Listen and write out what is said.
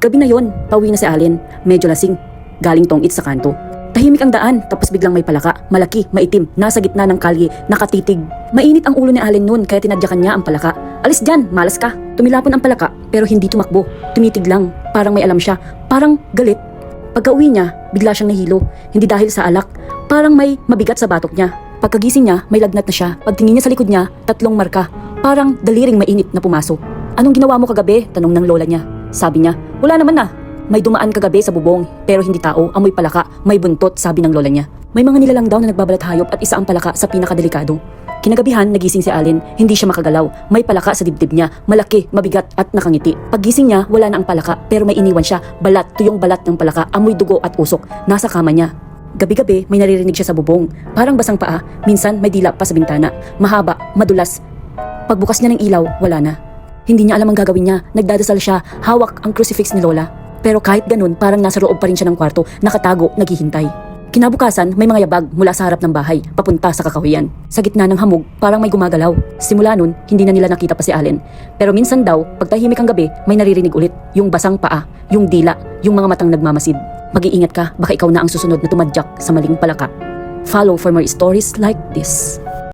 Gabi na yon, pauwi na si Allen. Medyo lasing. Galing tong it sa kanto. Tahimik ang daan, tapos biglang may palaka. Malaki, maitim, nasa gitna ng kalye, nakatitig. Mainit ang ulo ni Allen noon, kaya tinadyakan niya ang palaka. Alis dyan, malas ka. Tumilapon ang palaka, pero hindi tumakbo. Tumitig lang, parang may alam siya. Parang galit. Pagka uwi niya, bigla siyang nahilo. Hindi dahil sa alak, parang may mabigat sa batok niya. Pagkagising niya, may lagnat na siya. Pagtingin niya sa likod niya, tatlong marka. Parang daliring mainit na pumasok. Anong ginawa mo kagabi? Tanong ng lola niya. Sabi niya, wala naman na. May dumaan kagabi sa bubong, pero hindi tao, amoy palaka, may buntot, sabi ng lola niya. May mga nilalang daw na nagbabalat hayop at isa ang palaka sa pinakadelikado. Kinagabihan, nagising si Allen, hindi siya makagalaw. May palaka sa dibdib niya, malaki, mabigat at nakangiti. Paggising niya, wala na ang palaka, pero may iniwan siya, balat, tuyong balat ng palaka, amoy dugo at usok, nasa kama niya. Gabi-gabi, may naririnig siya sa bubong. Parang basang paa, minsan may dila pa sa bintana. Mahaba, madulas. Pagbukas niya ng ilaw, wala na. Hindi niya alam ang gagawin niya. Nagdadasal siya, hawak ang crucifix ni Lola. Pero kahit ganun, parang nasa loob pa rin siya ng kwarto, nakatago, naghihintay. Kinabukasan, may mga yabag mula sa harap ng bahay, papunta sa kakahuyan. Sa gitna ng hamog, parang may gumagalaw. Simula nun, hindi na nila nakita pa si Allen. Pero minsan daw, pag tahimik ang gabi, may naririnig ulit. Yung basang paa, yung dila, yung mga matang nagmamasid. Mag-iingat ka, baka ikaw na ang susunod na tumadyak sa maling palaka. Follow for more stories like this.